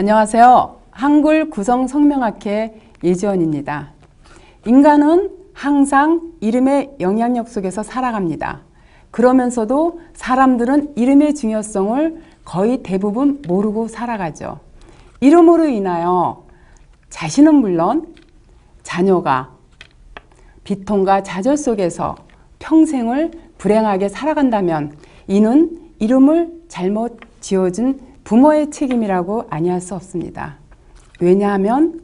안녕하세요. 한글 구성 성명학회 예지원입니다. 인간은 항상 이름의 영향력 속에서 살아갑니다. 그러면서도 사람들은 이름의 중요성을 거의 대부분 모르고 살아가죠. 이름으로 인하여 자신은 물론 자녀가 비통과 좌절 속에서 평생을 불행하게 살아간다면 이는 이름을 잘못 지어준 부모의 책임이라고 아니할 수 없습니다. 왜냐하면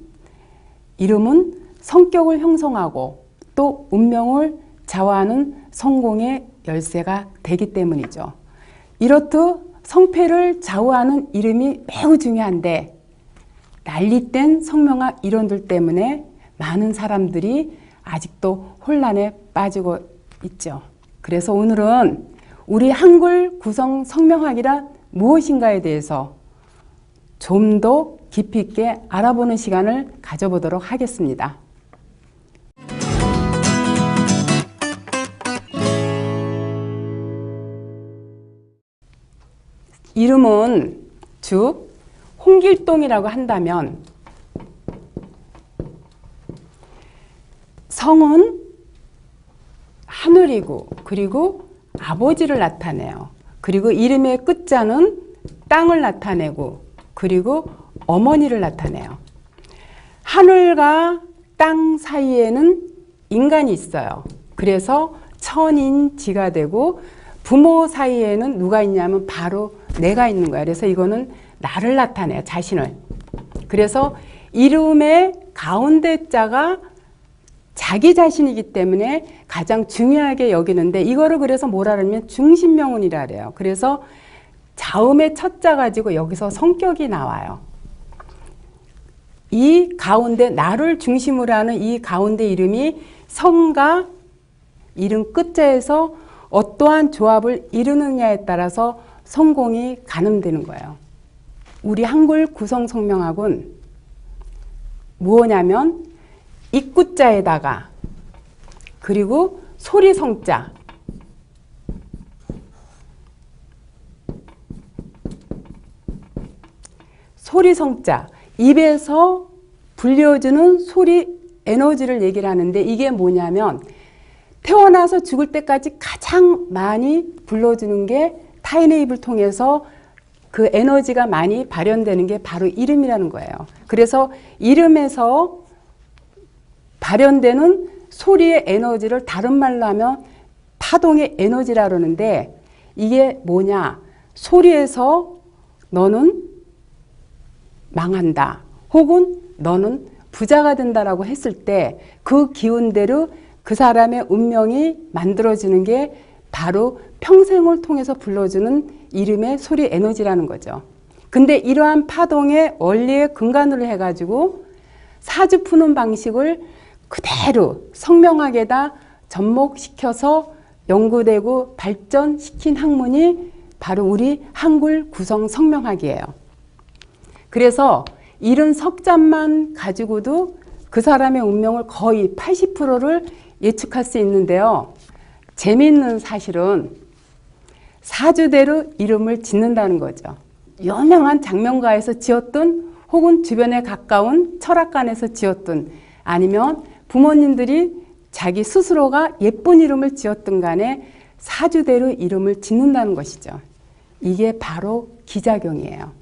이름은 성격을 형성하고 또 운명을 좌우하는 성공의 열쇠가 되기 때문이죠. 이렇듯 성패를 좌우하는 이름이 매우 중요한데 난리된 성명학 이론들 때문에 많은 사람들이 아직도 혼란에 빠지고 있죠. 그래서 오늘은 우리 한글 구성 성명학이란 무엇인가에 대해서 좀 더 깊이 있게 알아보는 시간을 가져보도록 하겠습니다. 이름은 즉 홍길동이라고 한다면 성은 하늘이고 그리고 아버지를 나타내요. 그리고 이름의 끝자는 땅을 나타내고 그리고 어머니를 나타내요. 하늘과 땅 사이에는 인간이 있어요. 그래서 천인 지가 되고 부모 사이에는 누가 있냐면 바로 내가 있는 거야. 그래서 이거는 나를 나타내요. 자신을. 그래서 이름의 가운데 자가 자기 자신이기 때문에 가장 중요하게 여기는데 이거를 그래서 뭐라 그러면 중심명운이라 그래요. 그래서 자음의 첫자 가지고 여기서 성격이 나와요. 이 가운데 나를 중심으로 하는 이 가운데 이름이 성과 이름 끝자에서 어떠한 조합을 이루느냐에 따라서 성공이 가늠되는 거예요. 우리 한글 구성 성명학은 무엇냐면 입구자에다가 그리고 소리 성자 소리 성자 입에서 불려주는 소리 에너지를 얘기를 하는데 이게 뭐냐면 태어나서 죽을 때까지 가장 많이 불러주는 게 타인의 입을 통해서 그 에너지가 많이 발현되는 게 바로 이름이라는 거예요. 그래서 이름에서 발현되는 소리의 에너지를 다른 말로 하면 파동의 에너지라 그러는데 이게 뭐냐? 소리에서 너는 망한다. 혹은 너는 부자가 된다라고 했을 때 그 기운대로 그 사람의 운명이 만들어지는 게 바로 평생을 통해서 불러주는 이름의 소리 에너지라는 거죠. 근데 이러한 파동의 원리의 근간으로 해가지고 사주 푸는 방식을 그대로 성명학에다 접목시켜서 연구되고 발전시킨 학문이 바로 우리 한글 구성 성명학이에요. 그래서 이런 석잔만 가지고도 그 사람의 운명을 거의 80%를 예측할 수 있는데요. 재미있는 사실은 사주대로 이름을 짓는다는 거죠. 유명한 장명가에서 지었든 혹은 주변에 가까운 철학관에서 지었든 아니면 부모님들이 자기 스스로가 예쁜 이름을 지었든 간에 사주대로 이름을 짓는다는 것이죠. 이게 바로 기작용이에요.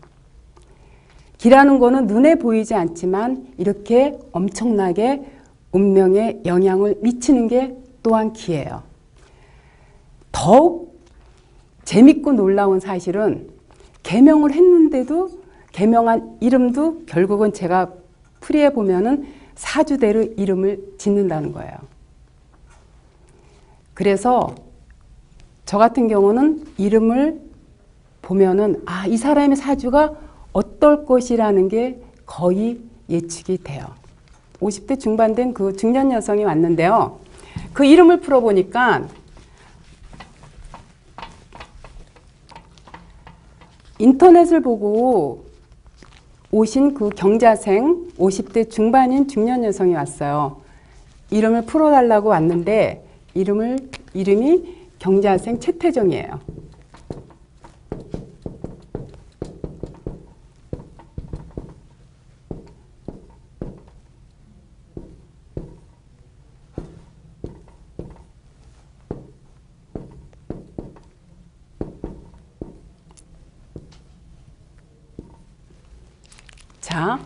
기라는 거는 눈에 보이지 않지만 이렇게 엄청나게 운명에 영향을 미치는 게 또한 기예요. 더욱 재밌고 놀라운 사실은 개명을 했는데도 개명한 이름도 결국은 제가 풀이해 보면은 사주대로 이름을 짓는다는 거예요. 그래서 저 같은 경우는 이름을 보면은 아, 이 사람의 사주가 어떨 것이라는 게 거의 예측이 돼요. 50대 중반 된 그 중년 여성이 왔는데요. 그 이름을 풀어보니까 인터넷을 보고 오신 그 경자생 50대 중반인 중년 여성이 왔어요. 이름을 풀어달라고 왔는데 이름을 이름이 경자생 최태정이에요. 자,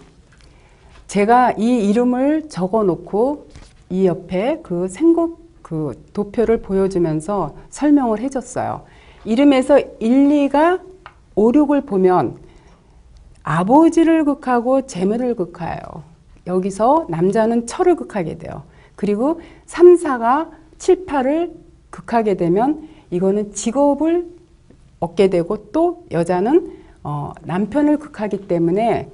제가 이 이름을 적어 놓고 이 옆에 그 생곡 그 도표를 보여주면서 설명을 해줬어요. 이름에서 1, 2가 5, 6을 보면 아버지를 극하고 재물을 극하여 여기서 남자는 철을 극하게 돼요. 그리고 3, 4가 7, 8을 극하게 되면 이거는 직업을 얻게 되고 또 여자는 어, 남편을 극하기 때문에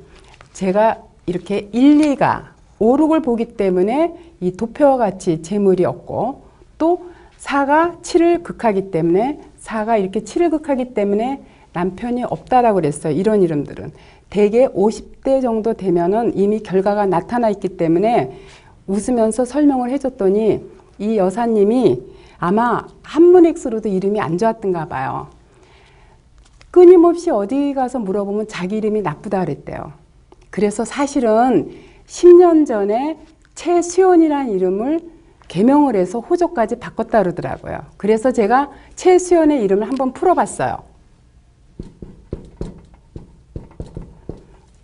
제가 이렇게 1, 2가 5, 6을 보기 때문에 이 도표와 같이 재물이 없고 또 4가 7을 극하기 때문에 4가 이렇게 7을 극하기 때문에 남편이 없다라고 그랬어요. 이런 이름들은. 대개 50대 정도 되면은 이미 결과가 나타나 있기 때문에 웃으면서 설명을 해줬더니 이 여사님이 아마 한문엑스로도 이름이 안 좋았던가 봐요. 끊임없이 어디 가서 물어보면 자기 이름이 나쁘다 그랬대요. 그래서 사실은 10년 전에 최수연이라는 이름을 개명을 해서 호적까지 바꿨다 그러더라고요. 그래서 제가 최수연의 이름을 한번 풀어봤어요.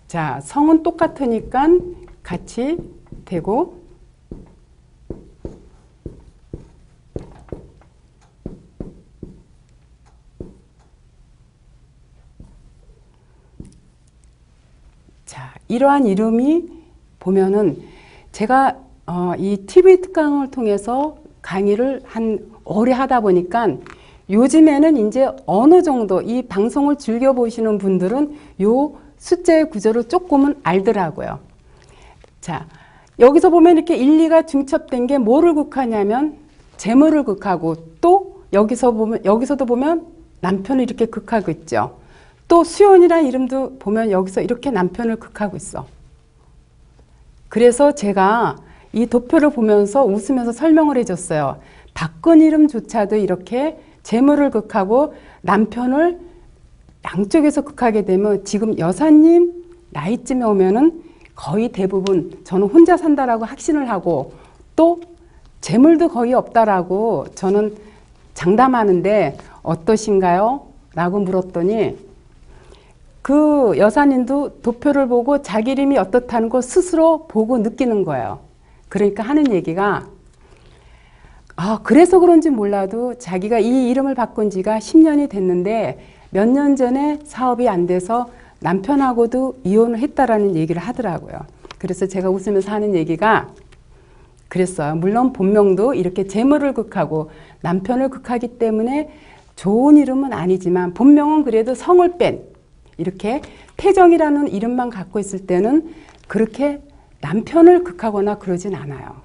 자, 성은 똑같으니까 같이 되고 자, 이러한 이름이 보면은 제가 어, 이 TV 특강을 통해서 강의를 한 오래 하다 보니까 요즘에는 이제 어느 정도 이 방송을 즐겨 보시는 분들은 요 숫자의 구조를 조금은 알더라고요. 자, 여기서 보면 이렇게 1, 2가 중첩된 게 뭐를 극하냐면 재물을 극하고 또 여기서 보면 여기서도 보면 남편을 이렇게 극하고 있죠. 또 수연이라는 이름도 보면 여기서 이렇게 남편을 극하고 있어. 그래서 제가 이 도표를 보면서 웃으면서 설명을 해줬어요. 바꾼 이름조차도 이렇게 재물을 극하고 남편을 양쪽에서 극하게 되면 지금 여사님 나이쯤에 오면은 거의 대부분 저는 혼자 산다라고 확신을 하고 또 재물도 거의 없다라고 저는 장담하는데 어떠신가요? 라고 물었더니 그 여사님도 도표를 보고 자기 이름이 어떻다는 걸 스스로 보고 느끼는 거예요. 그러니까 하는 얘기가 아, 그래서 그런지 몰라도 자기가 이 이름을 바꾼 지가 10년이 됐는데 몇 년 전에 사업이 안 돼서 남편하고도 이혼을 했다라는 얘기를 하더라고요. 그래서 제가 웃으면서 하는 얘기가 그랬어요. 물론 본명도 이렇게 재물을 극하고 남편을 극하기 때문에 좋은 이름은 아니지만 본명은 그래도 성을 뺀 이렇게 태정이라는 이름만 갖고 있을 때는 그렇게 남편을 극하거나 그러진 않아요.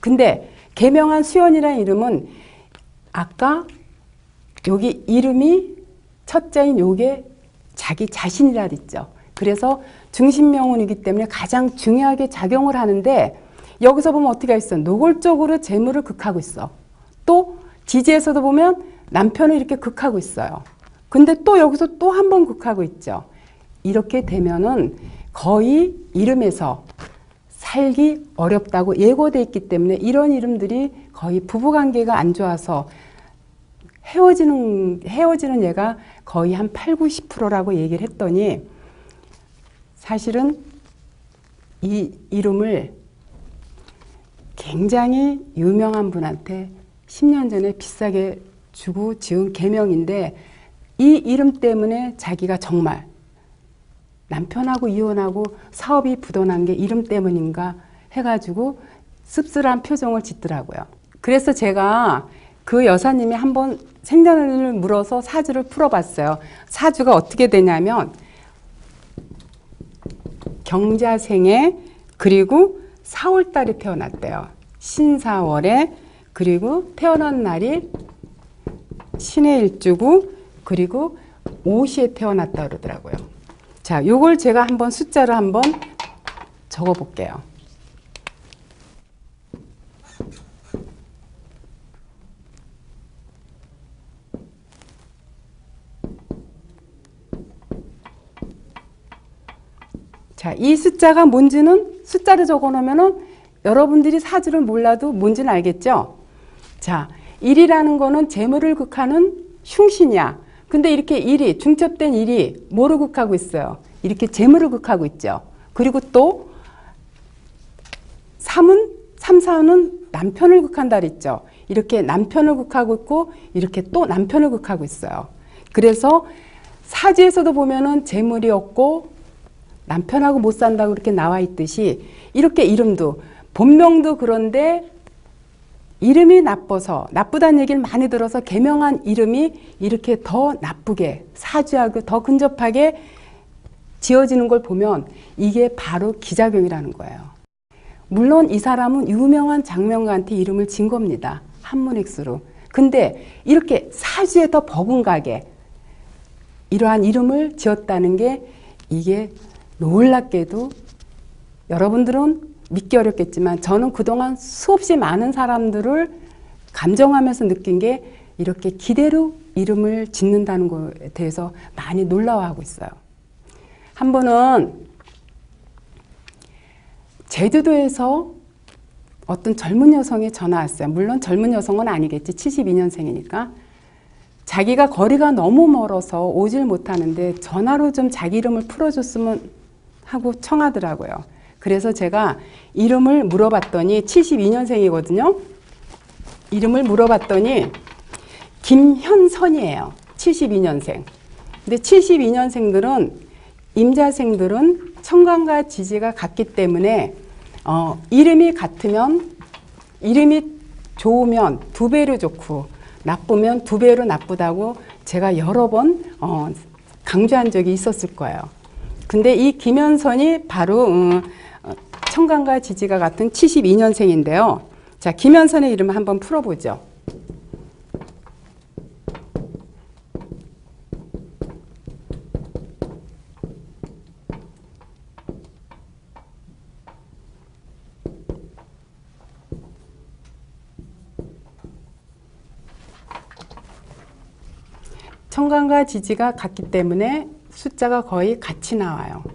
근데 개명한 수연이라는 이름은 아까 여기 이름이 첫자인 요게 자기 자신이라 그랬죠. 그래서 중심명운이기 때문에 가장 중요하게 작용을 하는데 여기서 보면 어떻게 있어? 노골적으로 재물을 극하고 있어. 또 지지에서도 보면 남편을 이렇게 극하고 있어요. 근데 또 여기서 또 한 번 극하고 있죠. 이렇게 되면은 거의 이름에서 살기 어렵다고 예고돼 있기 때문에 이런 이름들이 거의 부부 관계가 안 좋아서 헤어지는 헤어지는 얘가 거의 한 8, 90%라고 얘기를 했더니 사실은 이 이름을 굉장히 유명한 분한테 10년 전에 비싸게 주고 지은 개명인데 이 이름 때문에 자기가 정말 남편하고 이혼하고 사업이 부도난 게 이름 때문인가 해가지고 씁쓸한 표정을 짓더라고요. 그래서 제가 그 여사님이 한번 생년을 물어서 사주를 풀어봤어요. 사주가 어떻게 되냐면 경자생에 그리고 4월달에 태어났대요. 신사월에 그리고 태어난 날이 신의 일주고 그리고 오시에 태어났다 그러더라고요. 자, 요걸 제가 한번 숫자를 한번 적어 볼게요. 자, 이 숫자가 뭔지는 숫자를 적어 놓으면은 여러분들이 사주를 몰라도 뭔지는 알겠죠? 자, 1이라는 거는 재물을 극하는 흉신이야. 근데 이렇게 1이 중첩된 1이 뭐를 극하고 있어요? 이렇게 재물을 극하고 있죠. 그리고 또 3은 3, 4는 남편을 극한다 그랬죠. 이렇게 남편을 극하고 있고 이렇게 또 남편을 극하고 있어요. 그래서 사주에서도 보면은 재물이 없고 남편하고 못 산다고 이렇게 나와 있듯이 이렇게 이름도 본명도 그런데 이름이 나빠서 나쁘다는 얘기를 많이 들어서 개명한 이름이 이렇게 더 나쁘게 사주하고 더 근접하게 지어지는 걸 보면 이게 바로 기작용이라는 거예요. 물론 이 사람은 유명한 장명가한테 이름을 진 겁니다. 한문익수로. 근데 이렇게 사주에 더 버금가게 이러한 이름을 지었다는 게 이게 놀랍게도 여러분들은 믿기 어렵겠지만 저는 그동안 수없이 많은 사람들을 감정하면서 느낀 게 이렇게 기대로 이름을 짓는다는 것에 대해서 많이 놀라워하고 있어요. 한 번은 제주도에서 어떤 젊은 여성이 전화 왔어요. 물론 젊은 여성은 아니겠지. 72년생이니까. 자기가 거리가 너무 멀어서 오질 못하는데 전화로 좀 자기 이름을 풀어줬으면 하고 청하더라고요. 그래서 제가 이름을 물어봤더니 72년생이거든요. 이름을 물어봤더니 김현선이에요. 72년생. 근데 72년생들은 임자생들은 청강과 지지가 같기 때문에 어, 이름이 같으면 이름이 좋으면 두 배로 좋고 나쁘면 두 배로 나쁘다고 제가 여러 번 어, 강조한 적이 있었을 거예요. 근데 이 김현선이 바로 음, 어, 청강과 지지가 같은 72년생인데요. 자, 김현선의 이름을 한번 풀어보죠. 청강과 지지가 같기 때문에 숫자가 거의 같이 나와요.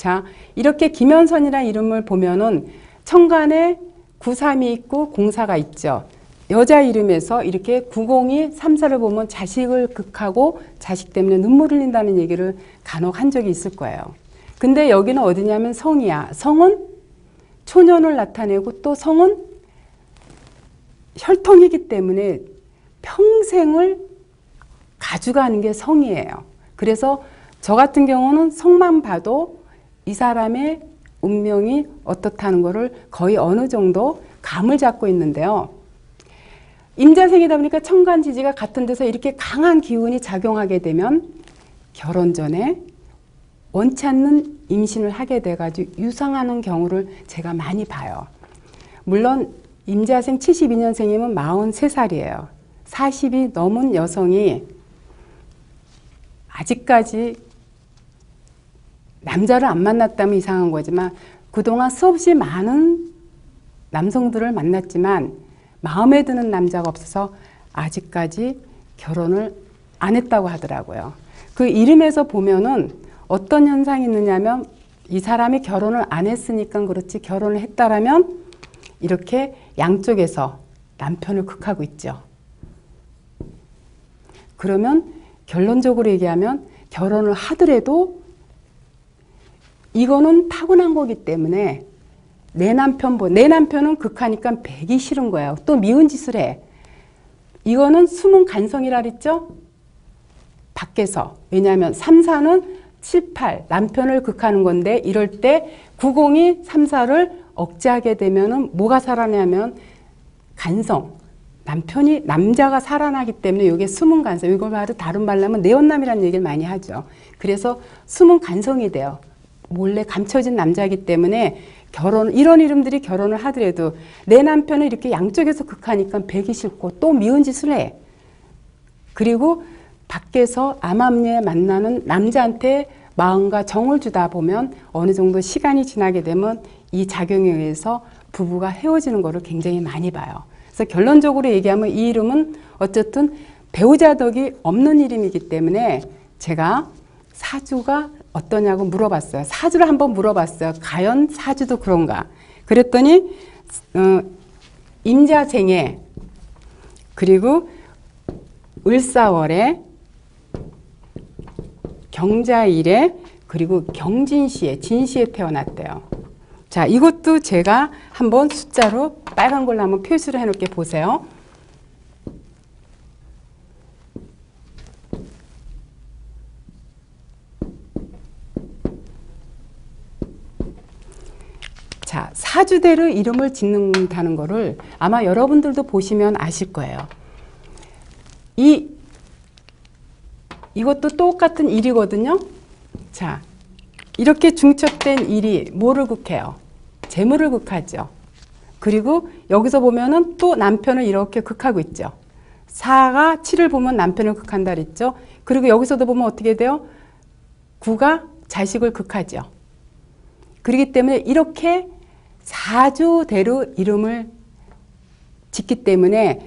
자, 이렇게 김현선이라는 이름을 보면은 청간에 93이 있고 04가 있죠. 여자 이름에서 이렇게 90이 34를 보면 자식을 극하고 자식 때문에 눈물 흘린다는 얘기를 간혹 한 적이 있을 거예요. 근데 여기는 어디냐면 성이야. 성은 초년을 나타내고 또 성은 혈통이기 때문에 평생을 가져가는 게 성이에요. 그래서 저 같은 경우는 성만 봐도 이 사람의 운명이 어떻다는 것을 거의 어느 정도 감을 잡고 있는데요. 임자생이다 보니까 청간지지가 같은 데서 이렇게 강한 기운이 작용하게 되면 결혼 전에 원치 않는 임신을 하게 돼가지고 유상하는 경우를 제가 많이 봐요. 물론 임자생 72년생이면 43살이에요. 40이 넘은 여성이 아직까지 남자를 안 만났다면 이상한 거지만 그동안 수없이 많은 남성들을 만났지만 마음에 드는 남자가 없어서 아직까지 결혼을 안 했다고 하더라고요. 그 이름에서 보면은 어떤 현상이 있느냐면 이 사람이 결혼을 안 했으니까 그렇지 결혼을 했다라면 이렇게 양쪽에서 남편을 극하고 있죠. 그러면 결론적으로 얘기하면 결혼을 하더라도 이거는 타고난 거기 때문에 내 남편, 내 남편은 극하니까 배기 싫은 거예요. 또 미운 짓을 해. 이거는 숨은 간성이라 그랬죠? 밖에서. 왜냐하면 3, 4는 7, 8, 남편을 극하는 건데 이럴 때 90이 3, 4를 억제하게 되면 은 뭐가 살아나면 간성. 남편이 남자가 살아나기 때문에 이게 숨은 간성. 이걸 말로 다른 말로 하면 내연남이라는 얘기를 많이 하죠. 그래서 숨은 간성이 돼요. 몰래 감춰진 남자이기 때문에 결혼 이런 이름들이 결혼을 하더라도 내 남편은 이렇게 양쪽에서 극하니까 배기 싫고 또 미운 짓을 해. 그리고 밖에서 암암리에 만나는 남자한테 마음과 정을 주다 보면 어느 정도 시간이 지나게 되면 이 작용에 의해서 부부가 헤어지는 것을 굉장히 많이 봐요. 그래서 결론적으로 얘기하면 이 이름은 어쨌든 배우자 덕이 없는 이름이기 때문에 제가 사주가 어떠냐고 물어봤어요. 사주를 한번 물어봤어요. 과연 사주도 그런가? 그랬더니 어, 임자생에 그리고 을사월에 경자일에 그리고 경진시에 진시에 태어났대요. 자, 이것도 제가 한번 숫자로 빨간 걸로 한번 표시를 해놓게 보세요. 자, 사주대로 이름을 짓는다는 거를 아마 여러분들도 보시면 아실 거예요. 이 이것도 똑같은 일이거든요. 자, 이렇게 중첩된 일이 뭐를 극해요? 재물을 극하죠. 그리고 여기서 보면은 또 남편을 이렇게 극하고 있죠. 사가 7을 보면 남편을 극한다 그랬죠. 그리고 여기서도 보면 어떻게 돼요? 구가 자식을 극하죠. 그렇기 때문에 이렇게 사주대로 이름을 짓기 때문에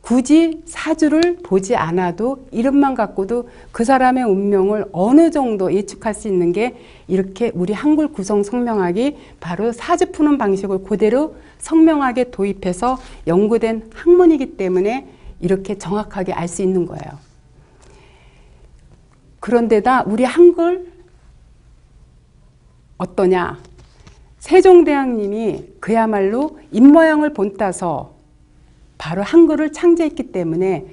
굳이 사주를 보지 않아도 이름만 갖고도 그 사람의 운명을 어느 정도 예측할 수 있는 게 이렇게 우리 한글 구성 성명학이 바로 사주 푸는 방식을 그대로 성명학에 도입해서 연구된 학문이기 때문에 이렇게 정확하게 알 수 있는 거예요. 그런데다 우리 한글 어떠냐? 세종대왕님이 그야말로 입모양을 본따서 바로 한글을 창제했기 때문에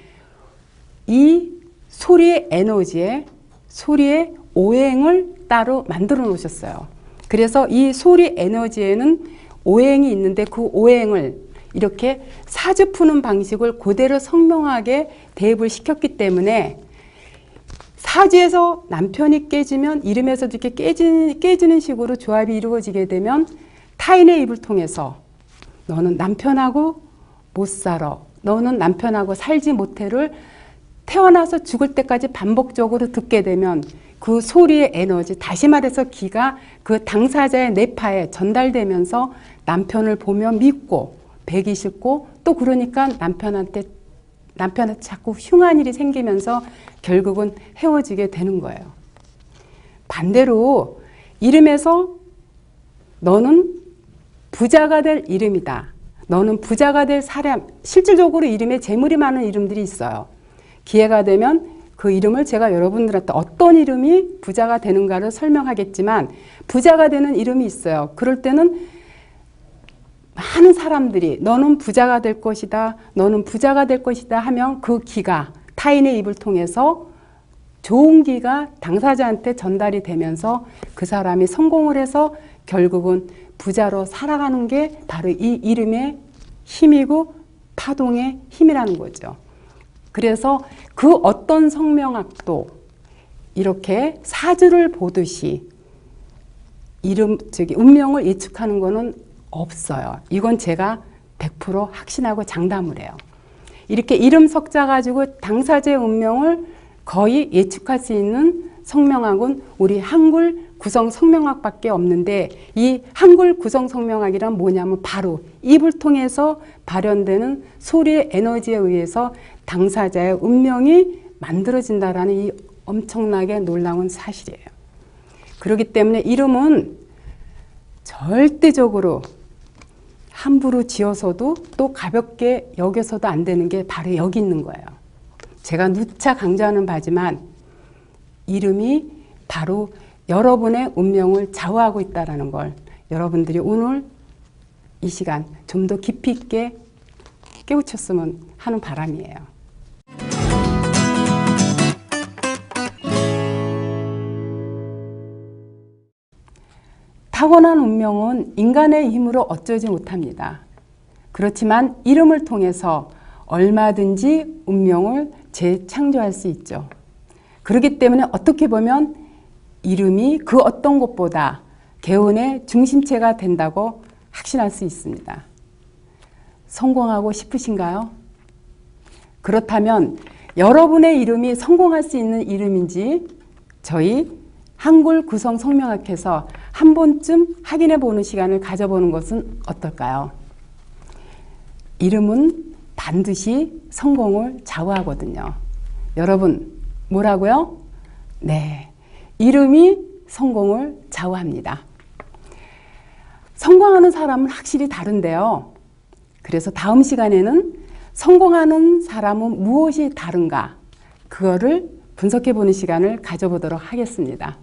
이 소리의 에너지에 소리의 오행을 따로 만들어 놓으셨어요. 그래서 이 소리 에너지에는 오행이 있는데 그 오행을 이렇게 사주 푸는 방식을 그대로 성명하게 대입을 시켰기 때문에 사주에서 남편이 깨지면 이름에서도 이렇게 깨지는, 깨지는 식으로 조합이 이루어지게 되면 타인의 입을 통해서 너는 남편하고 못 살아. 너는 남편하고 살지 못해를 태어나서 죽을 때까지 반복적으로 듣게 되면 그 소리의 에너지, 다시 말해서 기가 그 당사자의 뇌파에 전달되면서 남편을 보며 믿고 배기 싫고 또 그러니까 남편한테 남편한테 자꾸 흉한 일이 생기면서 결국은 헤어지게 되는 거예요. 반대로 이름에서 너는 부자가 될 이름이다. 너는 부자가 될 사람, 실질적으로 이름에 재물이 많은 이름들이 있어요. 기회가 되면 그 이름을 제가 여러분들한테 어떤 이름이 부자가 되는가를 설명하겠지만 부자가 되는 이름이 있어요. 그럴 때는 많은 사람들이 너는 부자가 될 것이다. 너는 부자가 될 것이다 하면 그 기가 타인의 입을 통해서 좋은 기가 당사자한테 전달이 되면서 그 사람이 성공을 해서 결국은 부자로 살아가는 게 바로 이 이름의 힘이고 파동의 힘이라는 거죠. 그래서 그 어떤 성명학도 이렇게 사주를 보듯이 이름, 저기, 운명을 예측하는 거는 없어요. 이건 제가 100% 확신하고 장담을 해요. 이렇게 이름 석자 가지고 당사자의 운명을 거의 예측할 수 있는 성명학은 우리 한글 구성 성명학밖에 없는데 이 한글 구성 성명학이란 뭐냐면 바로 입을 통해서 발현되는 소리의 에너지에 의해서 당사자의 운명이 만들어진다라는 이 엄청나게 놀라운 사실이에요. 그렇기 때문에 이름은 절대적으로 함부로 지어서도 또 가볍게 여겨서도 안 되는 게 바로 여기 있는 거예요. 제가 누차 강조하는 바지만 이름이 바로 여러분의 운명을 좌우하고 있다는 걸 여러분들이 오늘 이 시간 좀 더 깊이 있게 깨우쳤으면 하는 바람이에요. 타고난 운명은 인간의 힘으로 어쩌지 못합니다. 그렇지만 이름을 통해서 얼마든지 운명을 재창조할 수 있죠. 그렇기 때문에 어떻게 보면 이름이 그 어떤 것보다 개운의 중심체가 된다고 확신할 수 있습니다. 성공하고 싶으신가요? 그렇다면 여러분의 이름이 성공할 수 있는 이름인지 저희 한글 구성 성명학에서 한 번쯤 확인해 보는 시간을 가져보는 것은 어떨까요? 이름은 반드시 성공을 좌우하거든요. 여러분, 뭐라고요? 네. 이름이 성공을 좌우합니다. 성공하는 사람은 확실히 다른데요. 그래서 다음 시간에는 성공하는 사람은 무엇이 다른가? 그거를 분석해 보는 시간을 가져보도록 하겠습니다.